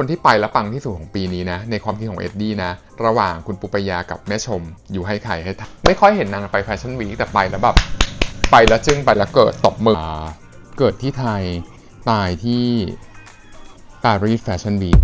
คนที่ไปแล้วปังที่สุดของปีนี้นะ ในความคิดของเอ็ดดี้นะ ระหว่างคุณปุปยากับแม่ชม อยู่ให้ใครให้ทำไม่ค่อยเห็นนางไปแฟชั่นวีคแต่ไปแล้วแบบไปแล้วจึ้งไปแล้วเกิดตบมือเกิดที่ไทยตายที่ปารีสแฟชั่นวีค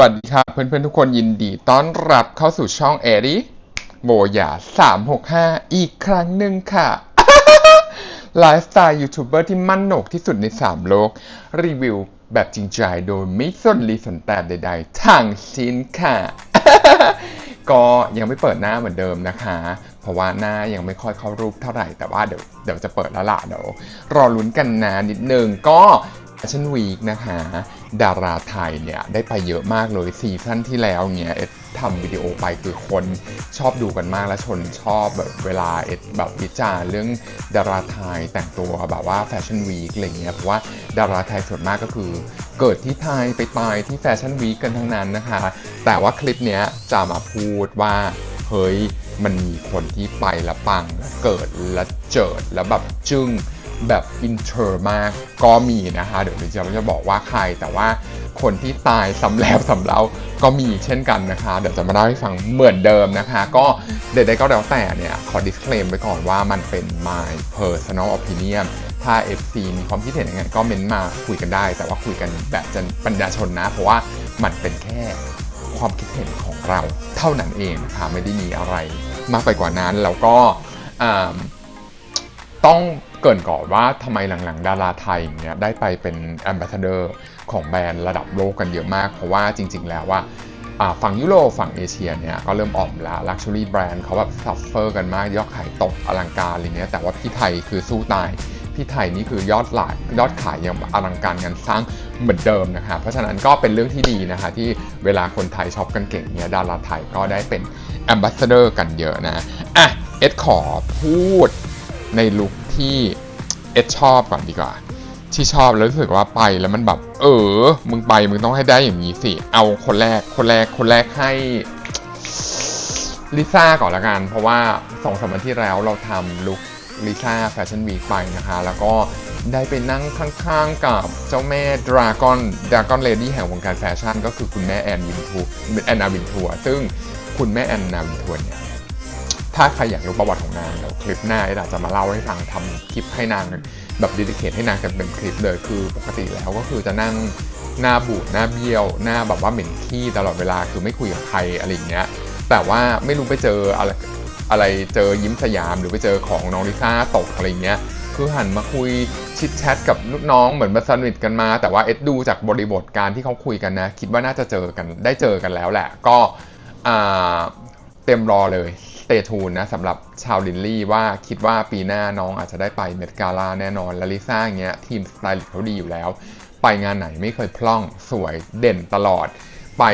วัสดีครับเพื่อนๆทุกคนยินดีต้อนรับเข้าสู่ช่องเอริโบยา365 อีกครั้งหนึ่งค่ะไลฟ์สไตล์ยูทูบเบอร์ที่มั่นหนกที่สุดใน 3 โลก รีวิวแบบจริงใจโดยไม่สนลีสนแต่ใดๆทางสิ้นค่ะ ก็ยังไม่เปิดหน้าเหมือนเดิมนะคะ เพราะว่าหน้ายังไม่ค่อยเข้ารูปเท่าไหร่แต่ว่าเดี๋ยวเดี๋ยวจะเปิดแล้วล่ะเดี๋ยวรอลุ้นกันนะนิดนึงก็แฟชั่นวีคนะคะ ดาราไทยเนี่ยได้ไปเยอะมากเลยซีซั่นที่แล้วเนี่ยเอ็ดทำวิดีโอไปคือคนชอบดูกันมากและชนชอบแบบเวลาเอ็ดแบบวิจารณ์เรื่องดาราไทยแต่งตัวแบบว่าแฟชั่นวีคอะไรเงี้ยเพราะว่าดาราไทยส่วนมากก็คือเกิดที่ไทยไปตายที่แฟชั่นวีคกันทั้งนั้นนะคะ แต่ว่าคลิปเนี้ยจะมาพูดว่าเฮ้ยมันมีคนที่ไปล้วปังแล้วเกิดแล้วเจิดแล้วแบบจึ้ง แบบอินเทอร์มากก็มีนะคะ เดี๋ยวจะจะบอกว่าใครแต่ว่าคนที่ตายซ้ำแล้วซ้ำเล่าก็มีเช่นกันนะคะ เดี๋ยวจะมาเล่าให้ฟังเหมือนเดิมนะคะ ก็ใดๆก็แล้วแต่เนี่ย ขอ disclaim ไว้ก่อนว่ามันเป็น my personal opinion ถ้า FC มีความคิดเห็นยังไงก็เม้นมาคุยกันได้ แต่ว่าคุยกันแบบจะปัญญาชนนะ เพราะว่ามันเป็นแค่ความคิดเห็นของเราเท่านั้นเองนะคะไม่ได้มีอะไรมากไปกว่านั้นแล้วก็ต้องเกรินก่อนว่าทำไมหลังๆ ดาราไทยอย่างเงี้ยได้ไปเป็นแอมบ s สเดอร์ของแบรนด์ระดับโลกกันเยอะมาก เพราะว่าจริง ๆ แล้วว่าฝั่งยุโรปฝั่งเอเชียเนี่ยก็เริ่มออกแล้วลักชัวรี่แบรนด์เขาแบบซัฟเฟอร์กันมากยอดขายตกอลังการอะไรเงี้ยแต่ว่าพี่ไทยคือสู้ตายพี่ไทยนี่คือยอดหลายยอดขายยังอลังการงานสร้างเหมือนเดิมนะคะเพราะฉะนั้นก็เป็นเรื่องที่ดีนะคะที่เวลาคนไทยช็อปกันเก่งเนี่ยดาราไทยก็ได้เป็นแอมบ s สเดอร์กันเยอะนะอะเอ็ดขอพูด ในลุคที่เอ็ดชอบก่อนดีกว่า ที่ชอบแล้วรู้สึกว่าไปแล้วมันแบบ เออ มึงไปมึงต้องให้ได้อย่างนี้สิ เอาคนแรกคนแรกคนแรกให้ลิซ่าก่อนละกัน เพราะว่าสองสามวันที่แล้วเราทำลุคลิซ่าแฟชั่นวีคไปนะคะ แล้วก็ได้ไปนั่งข้างๆกับเจ้าแม่ดราก้อนดราก้อนเลดี้แห่งวงการแฟชั่น ก็คือคุณแม่แอนวินทูแอนนาวินทัวร์ซึ่งคุณแม่แอนนาวินทัวร์เนี่ย ถ้าใครอยากรู้ประวัติของนางเดี๋ยวคลิปหน้าเอาจจะมาเล่าให้ฟังทำคลิปให้นางแบบดิเคทให้นางกันเป็นคลิปเลยคือปกติแล้วก็คือจะนั่งหน้าบูดหน้าเบี้ยว หน้าแบบว่าเหม็นขี้ตลอดเวลาคือไม่คุยกับใครอะไรอย่างเงี้ยแต่ว่าไม่รู้ไปเจออะไรอะไรเจอยิ้มสยามหรือไปเจอของน้องลิซ่าตกอะไรอย่างเงี้ยคือหันมาคุยชิดแชทกับลูกน้องเหมือนมาสนิทกันมา แต่ว่าเอ็ดดูจากบริบทการที่เขาคุยกันนะ คิดว่าน่าจะเจอกันได้เจอกันแล้วแหละ ก็เต็มรอเลย เตทูนนะสำหรับชาวลินลี่ว่าคิดว่าปีหน้าน้องอาจจะได้ไปเมดกาลาแน่นอน และลิซ่าอย่างเงี้ยทีมสไตลิสต์เขาดีอยู่แล้ว ไปงานไหนไม่เคยพล่องสวยเด่นตลอด ไป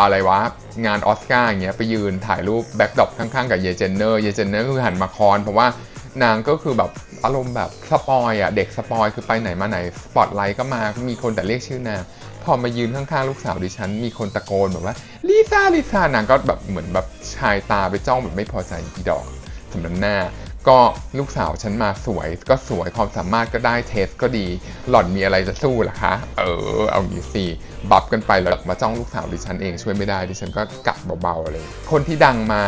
อะไรวะ งานออสการ์อย่างเงี้ยไปยืนถ่ายรูปแบ็กดรอปข้างๆ กับเยเจนเนอร์เยเจนเนอร์คือหันมาคอนเพราะว่านางก็คือแบบอารมณ์แบบสปอยอะเด็กสปอยคือไปไหนมาไหนสปอตไลท์ก็มามีคนแต่เรียกชื่อนาง พอมายืนข้างๆลูกสาวดิฉัน มีคนตะโกนแบบว่าลิซ่าลิซ่านางก็แบบเหมือนแบบชายตาไปจ้องแบบไม่พอใจอีดอกสำนักหน้า ก็ลูกสาวฉันมาสวย ก็สวยความสามารถก็ได้เทสก็ดี หล่อนมีอะไรจะสู้ล่ะคะ เออ เอางี้สิบับกันไปแล้วมาจ้องลูกสาวดิฉันเองช่วยไม่ได้ดิฉันก็กัดเบาๆเลย คนที่ดังมา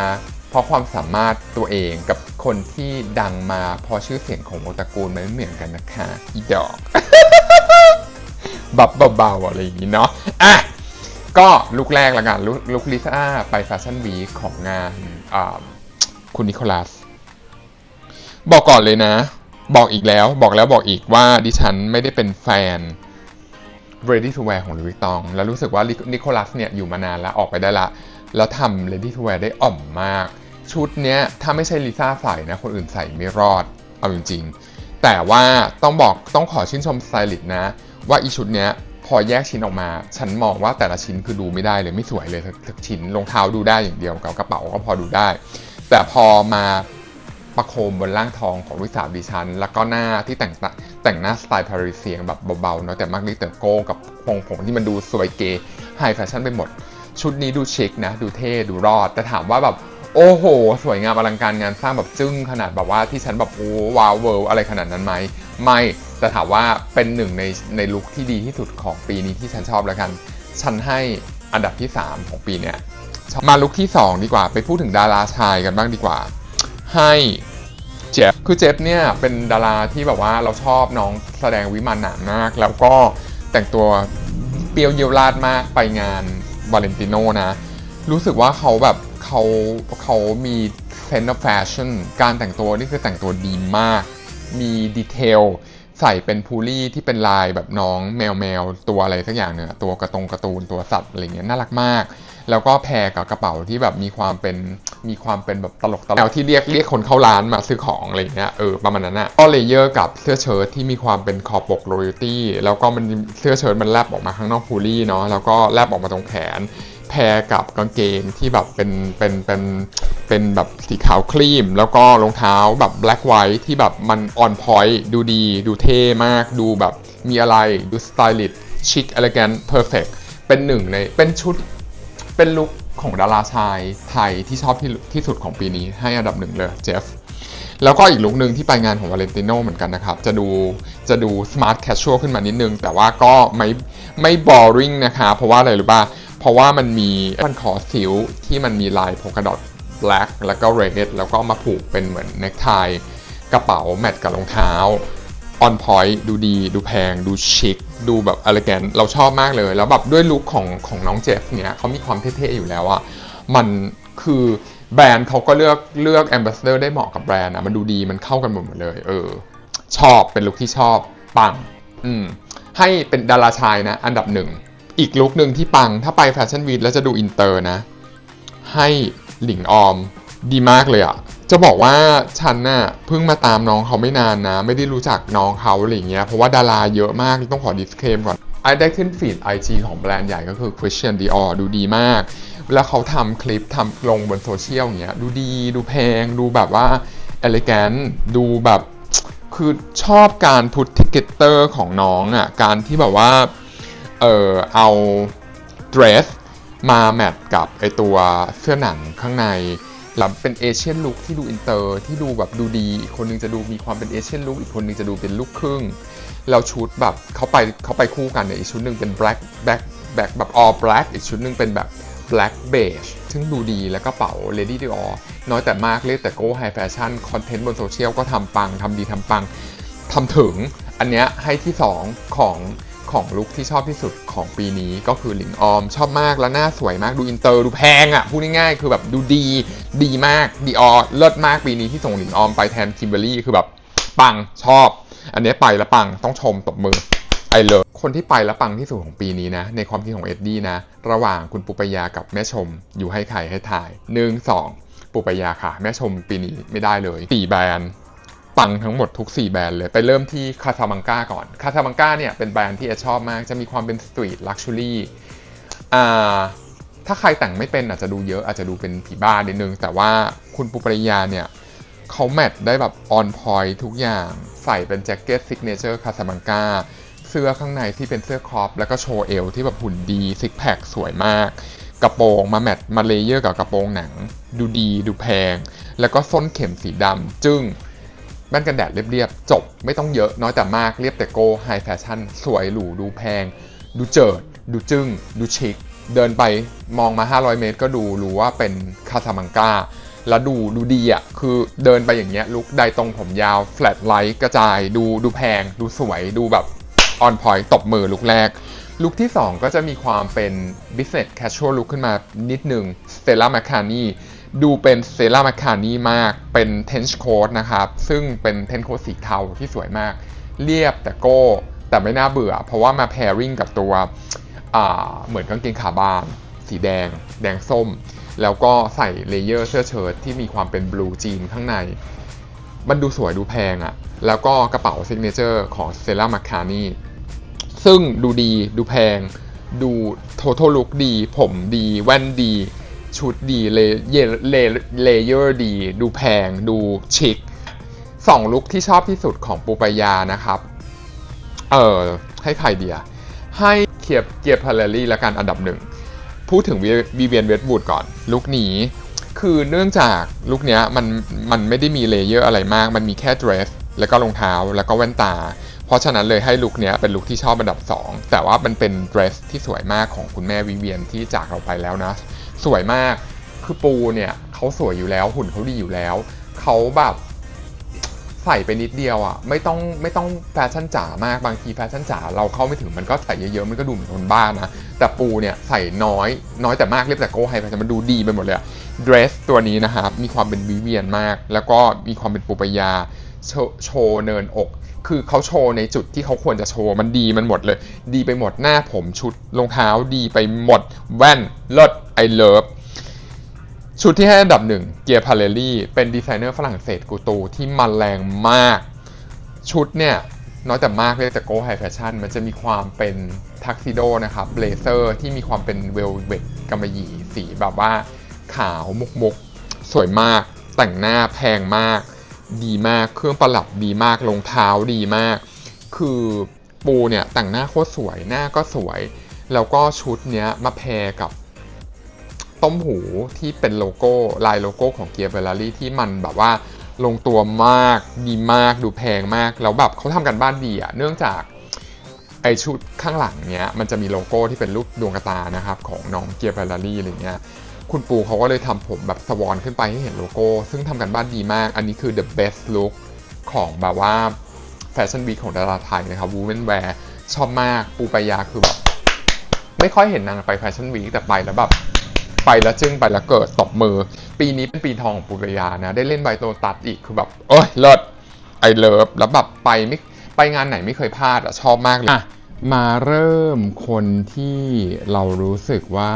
เพราะความสามารถตัวเองกับคนที่ดังมาเพราะชื่อเสียงของวงตระกูลมันไม่เหมือนกันนะคะ อีดอก บับเบาๆอะไรอย่างนี้เนาะอะก็ลุกแรกละกันลุกลุกลิซ่าไปแฟชั่นวีของงานคุณนิโคลัส บอกก่อนเลยนะ บอกอีกแล้วบอกแล้วบอกอีกว่าดิฉันไม่ได้เป็นแฟน Ready to Wear ของลุยตอง แล้วรู้สึกว่านิโคลัสเนี่ยอยู่มานานแล้วออกไปได้ละ แล้วทำ Ready to Wear ได้อ่อมมาก ชุดเนี้ยถ้าไม่ใช่ลิซ่าใส่นะ คนอื่นใส่ไม่รอด เอาจริงๆ แต่ว่าต้องบอกต้องขอชื่นชมสไตลิสต์นะ ว่าอีชุดเนี้ยพอแยกชิ้นออกมา ฉันมองว่าแต่ละชิ้นคือดูไม่ได้เลยไม่สวยเลยสักชิ้นรองเท้าดูได้อย่างเดียวกับกระเป๋าก็พอดูได้ แต่พอมาประโคมบนร่างทองของลูกสาวดิฉัน แล้วก็หน้าที่แต่งตาแต่งหน้าสไตล์ปารีเซียงแบบเบาๆเนาะแต่มากลิเตอร์โก้กับผงผมที่มันดูสวยเก๋ไฮแฟชั่นไปหมด ชุดนี้ดูชิคนะ ดูเท่ ดูรอด แต่ถามว่าแบบ โอ้โห สวยงามอลังการงานสร้างแบบจึ้งขนาดแบบว่าที่ฉันแบบโอ้ว้าวเวิลด์อะไรขนาดนั้นไหมไม่แต่ถามว่าเป็นหนึ่งในในลุคที่ดีที่สุดของปีนี้ที่ฉันชอบแล้วกัน ฉันให้อันดับที่ 3 ของปีเนี้ยมาลุคที่ 2 ดีกว่าไปพูดถึงดาราชายกันบ้างดีกว่า ให้เจฟคือเจฟเนี่ยเป็นดาราที่แบบว่าเราชอบน้องแสดงวิมานหนามาก แล้วก็แต่งตัวเปรี้ยวเยียวราดมากไปงานวาเลนติโนนะ รู้สึกว่าเขาแบบ เขาเขามี sense of fashion การแต่งตัวนี่คือแต่งตัวดีมาก มีดีเทลใส่เป็นพูลี่ที่เป็นลายแบบน้องแมวแมวตัวอะไรสักอย่างเนี่ยตัวกระตงกร์ตูนตัวสัตว์อะไรเงี้ยน่ารักมาก แล้วก็แพรกับกระเป๋าที่แบบมีความเป็นมีความเป็นแบบตลกตลกที่เรียกเรียกคนเข้าร้านมาซื้อของอะไรเงี้ยเออประมาณนั้นอะก็เลเยอร์กับเสื้อเชิ้ตที่มีความเป็นคอปก royalty แล้วก็มันเสื้อเชิ้ตมันแลบออกมาข้างนอกพูลี่เนาะแล้วก็แลบออกมาตรงแขน พรกับกางเกงที่แบบเป็นเป็นเป็นเป็นแบบสีขาวครีม แล้วก็รองเท้าแบบ black white ที่แบบมัน on point ดูดี ดูเท่มาก ดูแบบมีอะไรดู stylish chic elegant perfect เป็นหนึ่งในเป็นชุดเป็นลุคของดาราชายไทยที่ชอบที่ที่สุดของปีนี้ให้อันดับหนึ่งเลยเจฟแล้วก็อีกลุคหนึ่งที่ไปงานของวาเลนติโนเหมือนกันนะครับ จะดูจะดู smart casual ขึ้นมานิดนึง แต่ว่าก็ไม่ไม่ boring นะคะ เพราะว่าอะไรรู้ป่ะ เพราะว่ามันมีพันคอสิวที่มันมีลาย polka dot black แล้วก็ red แล้วก็มาผูกเป็นเหมือนเนคไทกระเป๋าแมทกับรองเท้า on point ดูดีดูแพงดูชิคดูแบบ elegant เราชอบมากเลย แล้วแบบด้วยลุคของของน้องเจฟเนี่ยเขามีความเท่ๆอยู่แล้วอะมันคือแบรนด์เขาก็เลือกเลือก ambassador ได้เหมาะกับแบรนด์อะมันดูดีมันเข้ากันหมดเลย เออ ชอบเป็นลุคที่ชอบปัง อืมให้เป็นดาราชายนะ อันดับหนึ่ง อีกลุคหนึ่งที่ปังถ้าไปแฟชั่นวีคแล้วจะดูอินเตอร์นะ ให้หลิงออมดีมากเลยอะจะบอกว่าฉันน่ะเพิ่งมาตามน้องเขาไม่นานนะ ไม่ได้รู้จักน้องเขาอะไรอย่างเงี้ยเพราะว่าดาราเยอะมากต้องขอดิสเคลมก่อนไอได้ขึ้นฟีด IG ของแบรนด์ใหญ่ก็คือ Christian Dior ดูดีมาก แล้วเขาทำคลิปทำลงบนโซเชียลเงี้ยดูดีดูแพง ดูแบบว่า elegant ดูแบบ คือชอบการพุทติเกเตอร์ของน้องอะ่ะการที่แบบว่า เออเอา dress มาแมทกับไอตัวเสื้อหนังข้างในแล้วเป็นเอเชียนลุคที่ดูอินเตอร์ที่ดูแบบดูดี อีกคนนึงจะดูมีความเป็นเอเชียนลุคอีกคนนึงจะดูเป็นลูกครึ่งแล้วชุดแบบเขาไปเขาไปคู่กันเนี่ยอีกชุดหนึ่งเป็น black black black แบบ all black อีกชุดหนึ่งเป็นแบบ black beige ซึ่งดูดีแล้วก็เป๋า lady dior น้อยแต่มากเรียกแต่ go high fashion คอนเทนต์บนโซเชียลก็ทำปังทำดีทำปังทำถึง อันเนี้ยให้ที่ 2 ของ ของลุคที่ชอบที่สุดของปีนี้ก็คือหลิงออมชอบมากแล้วหน้าสวยมากดูอินเตอร์ดูแพงอะ่ะพูดง่ายๆคือแบบดูดีดีมากดีออเลิศมากปีนี้ที่ส่งหลิงออมไปแทนคิมเบอรี่คือแบบปังชอบ อันนี้ไปแล้วปังต้องชมตบมือไอเลยคนที่ไปแล้วปังที่สุดของปีนี้นะ ในความคิดของเอ็ดดี้นะ ระหว่างคุณปุปยากับแม่ชม อยู่ให้ใครให้ถ่ายหนึ่งสองปุปยาค่ะ แม่ชมปีนี้ไม่ได้เลยสี่แบรนด์ ปังทั้งหมดทุก 4 แบรนด์เลย ไปเริ่มที่คาซาบังกาก่อนคาซาบังกาเนี่ยเป็นแบรนด์ที่เอชอบมาก จะมีความเป็นสตรีทลักชัวรี่อ่าถ้าใครแต่งไม่เป็นอาจจะดูเยอะอาจจะดูเป็นผีบ้านิดนึง แต่ว่าคุณปุปริยาเนี่ยเขาแมทได้แบบออนพอยทุกอย่างใส่เป็นแจ็คเก็ตซิกเนเจอร์คาซาบังกาเสื้อข้างในที่เป็นเสื้อคอปแล้วก็โชว์เอวที่แบบหุ่นดีซิกแพคสวยมาก กระโปรงมาแมทมาเลเยอร์กับกระโปรงหนัง ดูดีดูแพง แล้วก็ส้นเข็มสีดำจึ้ง แว่นกันแดดเรียบๆจบไม่ต้องเยอะน้อยแต่มากเรียบแต่โก้ไฮแฟชั่นสวยหรูดูแพง ดูเจิด ดูจึ้ง ดูชิคเดินไปมองมา 500 เมตร ก็ดูรู้ว่าเป็นคาซามังกาแล้วดูดูดีอะคือเดินไปอย่างเงี้ยลุกใดตรงผมยาวแฟลตไลท์กระจาย ดูดูแพง ดูสวยดูแบบออนพอยตบมือลุกแรก ลุคที่ 2 ก็จะมีความเป็น business casual look ขึ้นมานิดหนึ่ง Stella McCartney ดูเป็นเซรามาคานีมาก เป็นเทนช์โค้ดนะครับ ซึ่งเป็นเทนโค้ดสีเทาที่สวยมาก เรียบแต่โก้ แต่ไม่น่าเบื่อ เพราะว่ามาแพริงกับตัวเหมือนกางเกงขาบาน สีแดง แดงส้ม แล้วก็ใส่เลเยอร์เสื้อเชิ้ตที่มีความเป็นบลูจีนข้างใน มันดูสวยดูแพงอะ่ะ แล้วก็กระเป๋าซิกเนเจอร์ของเซรามาคานีซึ่งดูดีดูแพง ดู total look ดี ผมดี แว่นดี ชุดดีเลเยเลเลเยอร์ดี ดูแพง ดูชิคสองลุคที่ชอบที่สุดของปูปายานะครับ เออให้ใครเดีย ให้เคียบเกียร์พาเลลี่ละกันอันดับหนึ่ง พูดถึงวีเวียนเวสบูดก่อน ลุคนี้ คือเนื่องจากลุคเนี้ยมันมันไม่ได้มีเลเยอร์อะไรมาก มันมีแค่เดรส แล้วก็รองเท้าแล้วก็แว่นตา เพราะฉะนั้นเลยให้ลุคเนี้ยเป็นลุคที่ชอบอันดับ 2 แต่ว่ามันเป็นเดรสที่สวยมากของคุณแม่วิเวียนที่จากเราไปแล้วนะ สวยมาก คือปูเนี่ยเขาสวยอยู่แล้วหุ่นเขาดีอยู่แล้ว เขาแบบใส่ไปนิดเดียวอะ่ะไม่ต้องไม่ต้องแฟชั่นจ๋ามากบางทีแฟชั่นจ๋าเราเข้าไม่ถึงมันก็ใส่เยอะๆมันก็ดูเหมือนคนบ้านนะ แต่ปูเนี่ยใส่น้อยน้อยแต่มากเรียบแต่โก้ไฮแต่มันดูดีไปหมดเลยเดรสตัวนี้นะครับมีความเป็นวิเวียนมาก แล้วก็มีความเป็นปูปยาโชโชว์เนินอก คือเขาโชว์ในจุดที่เขาควรจะโชว์มันดีมันหมดเลย ดีไปหมดหน้าผมชุดรองเท้าดีไปหมด แว่นเลิศ ไอเลิฟชุดที่ให้อันดับหนึ่งเกียร์พาเลลี่เป็นดีไซเนอร์ฝรั่งเศสกูตูที่มันแรงมาก ชุดเนี่ยน้อยแต่มากเลยแต่โก้ไฮแฟชั่นมันจะมีความเป็นทักซิโดนะครับเบลเซอร์ที่มีความเป็นเวลเวตกำมะหยี่สีแบบว่าขาวมุกมุกสวยมาก แต่งหน้าแพงมาก ดีมากเครื่องประหลับดีมากรองเท้าดีมาก คือปูเนี่ยแต่งหน้าโคตรสวยหน้าก็สวย แล้วก็ชุดเนี้ยมาแพรกับ ต้มหูที่เป็นโลโก้ลายโลโก้ของเกียร์เ e ล r รี่ที่มันแบบว่าลงตัวมากดีมากดูแพงมาก แล้วแบบเขาทำกันบ้านดีอะเนื่องจากไอชุดข้างหลังเนี้ยมันจะมีโลโก้ที่เป็นรูปดวงกระตานะครับของน้องเกียร์เ e ล r รี่อะไรเงี้ยคุณปูเขาก็เลยทำผมแบบสวอนขึ้นไปให้เห็นโลโก้ ซึ่งทำกันบ้านดีมาก อันนี้คือ the best look ของแบบว่าแฟชั่นวีคของดาราไทยนะครับ women wear ชอบมากปูปายาคือแบบไม่ค่อยเห็นนางไปแฟชั่นวีคแต่ไปแล้วแบบ ไปแล้วจึ้งไปแล้วเกิดตบมือ ปีนี้เป็นปีทองของปุรยานะ ได้เล่นไบโตตัดอีกคือแบบโอ้ยเลิศไอเลิฟแล้วแบบไปไม่ไปงานไหนไม่เคยพลาดอะชอบมากเลยมาเริ่มคนที่เรารู้สึกว่า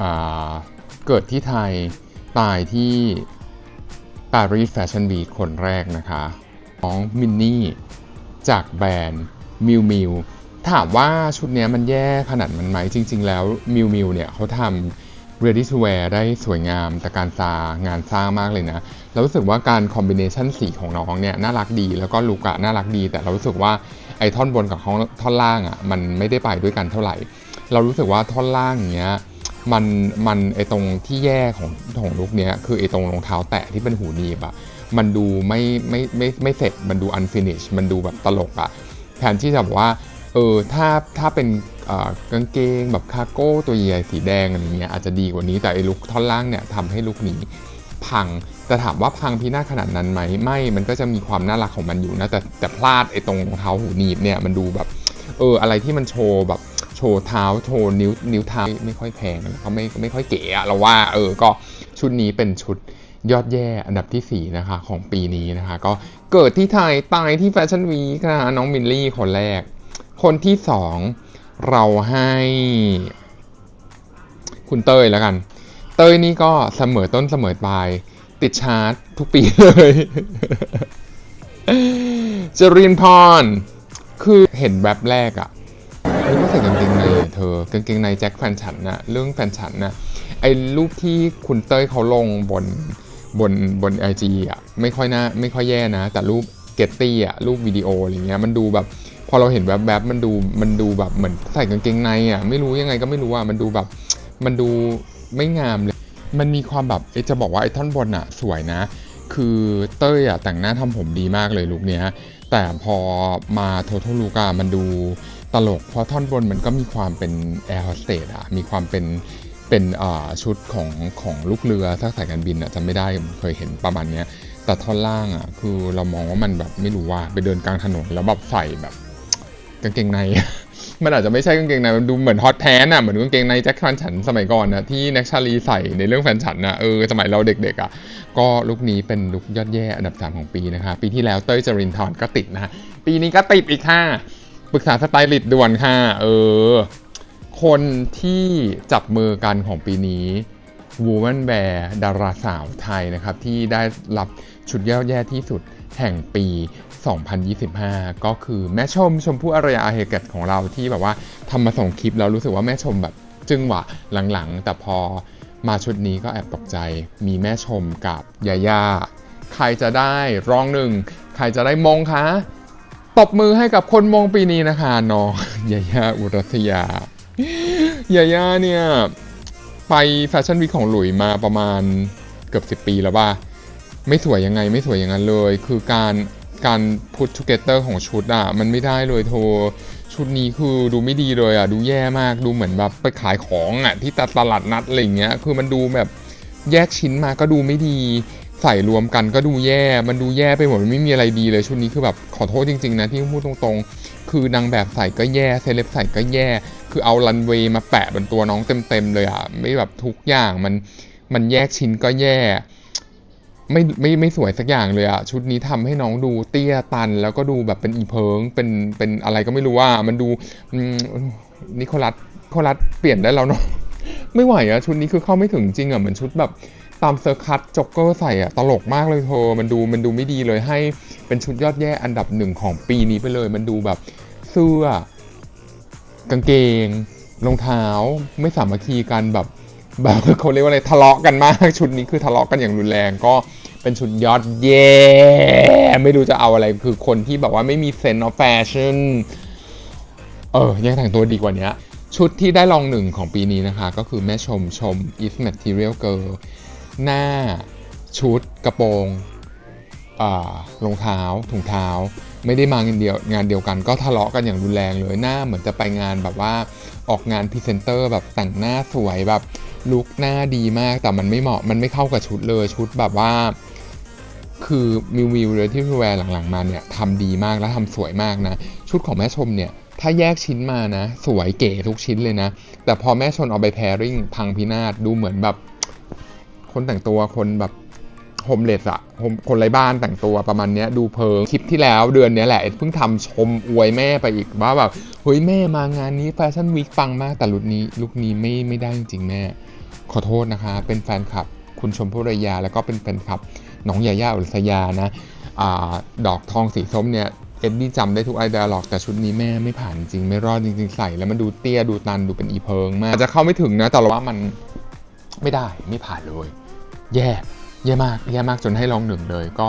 อ่าเกิดที่ไทยตายที่ปารีสแฟชั่นวีคคนแรกนะคะน้องมินนี่จากแบรนด์มิวมิว ถามว่าชุดนี้มันแย่ขนาดมันไหมจริง ๆ แล้วมิวมิวเนี่ยเขาทำ ready to wear ได้สวยงามแต่การซางานสร้างมากเลยนะเรารู้สึกว่าการคอมบิเนชันสีของน้องเนี่ยน่ารักดีแล้วก็ลุกอะน่ารักดี แต่เรารู้สึกว่าไอ้ท่อนบนกับท่อนล่างอะมันไม่ได้ไปด้วยกันเท่าไหร่ เรารู้สึกว่าท่อนล่างเนี้ยมันมันไอตรงที่แย่ของของลุกเนี้ยคือไอตรงรองเท้าแตะที่เป็นหูหนีบอะมันดูไม่ไม่ไม่ไม่เสร็จมันดู unfinished มันดูแบบตลกอะแทนที่จะบอกว่า เออถ้าถ้าเป็นกางเกงแบบคาร์โก้ตัวใหญ่สีแดงอะไรเงี้ยอาจจะดีกว่านี้แต่ไอ้ลุกท่อนล่างเนี่ยทำให้ลุกนี้พังแต่ถามว่าพังพินาศขนาดนั้นไหมไม่ มันก็จะมีความน่ารักของมันอยู่นะแต่แต่พลาดไอ้ตรงเท้าหูหนีบเนี่ยมันดูแบบเอออะไรที่มันโชว์แบบโชว์เท้าโชว์นิ้วนิ้วเท้าไม่ค่อยแพงเขาไม่ไม่ค่อยเก๋อะเราว่าเออก็ชุดนี้เป็นชุดยอดแย่อันดับที่ 4 นะคะของปีนี้นะคะ ก็เกิดที่ไทยตายที่แฟชั่นวีคนะคะน้องมินลี่คนแรก คนที่สองเราให้ คุณเต้ยแล้วกัน เต้ยนี่ก็เสมอต้นเสมอปลาย ติดชาร์ตทุกปีเลยจรินพร คือเห็นแบบแรกอะเฮ้ยก็ใส่กางเกงในเธอกางเกงในแจ็คแฟนฉันนะเรื่องแฟนฉันนะไอ้รูปที่คุณเต้ยเขาลงบนบนบนไอจีอะไม่ค่อยน่าไม่ค่อยแย่นะ แต่รูปเกตตี้อะรูปวิดีโออะไรเงี้ยมันดูแบบ พอเราเห็นแวบๆมันดูมันดูแบบเหมือนใส่กางเกงในอะไม่รู้ยังไงก็ไม่รู้อะมันดูแบบมันดูไม่งามเลย มันมีความแบบเอจะบอกว่าไอ้ท่อนบนอะสวยนะ คือเต้ยอะแต่งหน้าทำผมดีมากเลยลุคเนี้ยแต่พอมาโทท a l ลูกอะมันดูตลก เพราะท่อนบนมันก็มีความเป็นแอร์โฮสเตสอะมีความเป็นเป็นชุดของของลูกเรือถ้าสายการบินอะจำไม่ได้เคยเห็นประมาณเนี้ยแต่ท่อนล่างอะคือเรามองว่ามันแบบไม่รู้ว่าไปเดินกลางถนนแล้วแบบใส่แบบ กางเกงใน มันอาจจะไม่ใช่กางเกงในมันดูเหมือนฮอตแพนอะเหมือนกางเกงในแจ็คแฟนฉันสมัยก่อนนะที่แน็กชาลีใส่ในเรื่องแฟนฉันนะเออสมัยเราเด็กๆอะก็ลุคนี้เป็นลุคยอดแย่อันดับ3ของปีนะคะปีที่แล้วเต้ยจรินทร์ก็ติดนะปีนี้ก็ติดอีกค่ะปรึกษาสไตลิสต์ด่วนค่ะ เออ คนที่จับมือกันของปีนี้ Woman Bear ดาราสาวไทยนะครับ ที่ได้รับชุดยอดแย่ที่สุดแห่งปี 2025 ก็คือแม่ชมชมพู่อารยาเฮเกตของเราที่แบบว่าทำมาส่งคลิปแล้วรู้สึกว่าแม่ชมแบบจึงหวะหลังๆ แต่พอมาชุดนี้ก็แอบตกใจ มีแม่ชมกับยาย่าใครจะได้รองหนึ่ง ใครจะได้มงคะตบมือให้กับคนมงปีนี้นะคะน้องยาย่าอุรัสยายาย่าเนี่ย ไปแฟชั่นวีคของหลุยมาประมาณเกือบ 10 ปีแล้วว่า ไม่สวยยังไงไม่สวยอย่างนั้นเลย คือการ การพุท together ของชุดอะมันไม่ได้เลยโทชุดนี้คือดูไม่ดีเลยอะดูแย่มากดูเหมือนแบบไปขายของอะที่ตลาดนัดอะไรเงี้ยคือมันดูแบบแยกชิ้นมาก็ดูไม่ดี ใส่รวมกันก็ดูแย่ มันดูแย่ไปหมดมันไม่มีอะไรดีเลยชุดนี้คือแบบขอโทษจริงๆนะที่พูดตรงๆ คือนางแบบใส่ก็แย่เซเลบใส่ก็แย่ คือเอารันเวย์มาแปะบนตัวน้องเต็มๆเลยอะไม่แบบทุกอย่างมันมันแยกชิ้นก็แย่ ไม่ไม่ไม่สวยสักอย่างเลยอะชุดนี้ทำให้น้องดูเตี้ยตัน แล้วก็ดูแบบเป็นอีเพิงเป็นเป็นอะไรก็ไม่รู้ว่า มันดูนิโคลัสโคลัสเปลี่ยนได้แล้วเนาะไม่ไหวอะชุดนี้คือเข้าไม่ถึงจริงอะเหมือนชุดแบบตามเซอร์คัตจ็อกเกอร์ใส่อะตลกมากเลยเธอมันดูมันดูไม่ดีเลยให้เป็นชุดยอดแย่อันดับหนึ่งของปีนี้ไปเลย มันดูแบบเสื้อกางเกงรองเท้าไม่สามัคคีกันแบบ แบบเขาเรียกว่าอะไรทะเลาะกันมากชุดนี้คือทะเลาะกันอย่างรุนแรงก็เป็นชุดยอดเย่ไม่รู้จะเอาอะไรคือคนที่แบบว่าไม่มีเซนต์ออฟแฟชั่นเออยังแต่งตัวดีกว่านี้ชุดที่ได้รองหนึ่งของปีนี้นะคะ ก็คือแม่ชมชม if material girl หน้าชุดกระโปรง รองเท้าถุงเท้า ไม่ได้มางานเดียวงานเดียวกันก็ทะเลาะกันอย่างรุนแรงเลยหน้าเหมือนจะไปงานแบบว่าออกงานพรีเซนเตอร์แบบแต่งหน้าสวยแบบลุคหน้าดีมากแต่มันไม่เหมาะมันไม่เข้ากับชุดเลยชุดแบบว่า คือมิวมิวเลยที่แวร์หลังๆมาเนี่ยทำดีมากและทำสวยมากนะ ชุดของแม่ชมเนี่ย ถ้าแยกชิ้นมานะ สวยเก๋ทุกชิ้นเลยนะ แต่พอแม่ชนเอาไปแพริ่งพังพินาศดูเหมือนแบบ คนแต่งตัวคนแบบ โฮมเลสอะคนไร้บ้านแต่งตัวประมาณนี้ดูเพิงคลิปที่แล้วเดือนนี้แหละเพิ่งทำชมอวยแม่ไปอีกว่าแบบเฮ้ยแม่มางานนี้แฟชั่นวีคปังมากแต่ลุคนี้ลุคนี้ไม่ไม่ได้จริงๆแม่ ขอโทษนะคะ เป็นแฟนคลับ คุณชมพู่รยา แล้วก็เป็นแฟนคลับน้องยาย่าอุรยานะอาดอกทองสีส้มเนี่ยเอ็ดดี้จำได้ทุกไอเดียหรอกแต่ชุดนี้แม่ไม่ผ่านจริงไม่รอดจริง ๆ ใส่แล้วมันดูเตี้ยดูตันดูเป็นอีเพิงมากจะเข้าไม่ถึงนะแต่ว่ามันไม่ได้ไม่ผ่านเลย แย่ แย่มากแย่มากจนให้ลองหนึ่งเลย ก็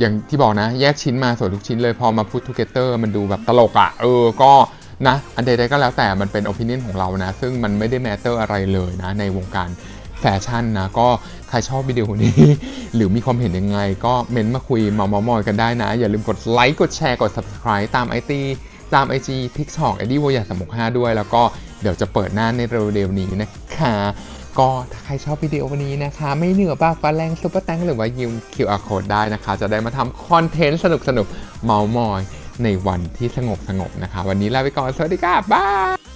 อย่างที่บอกนะ แยกชิ้นมาสวยทุกชิ้นเลยพอมาพูดทูเกเตอร์มันดูแบบตลกอะ่ะเออก็นะ อันใดๆก็แล้วแต่มันเป็น o p i n i o n ของเรานะ ซึ่งมันไม่ได้แมตเตอร์อะไรเลยนะ ในวงการแฟชั่นนะ ก็ใครชอบวิดีโอนี้ หรือมีความเห็นยังไง ก็เมนมาคุยมาๆมอยกันได้นะ อย่าลืมกดไลค์กดแชร์กด subscribe ตามไอจีตาม IG TikTok เอ็ดดี้วอยาสามห้าด้วย แล้วก็เดี๋ยวจะเปิดหน้าในเร็วๆนี้นะคะ ก็ถ้าใครชอบวิดีโอวันนี้นะคะ ไม่เหนือปากฟ้าแรงซุปเปอร์แตงหรือว่ายืม QR code ได้นะคะ จะได้มาทำคอนเทนต์สนุกสนุกเมามอยในวันที่สงบสงบนะคะ วันนี้ลาไปก่อน สวัสดีค่ะบ๊าย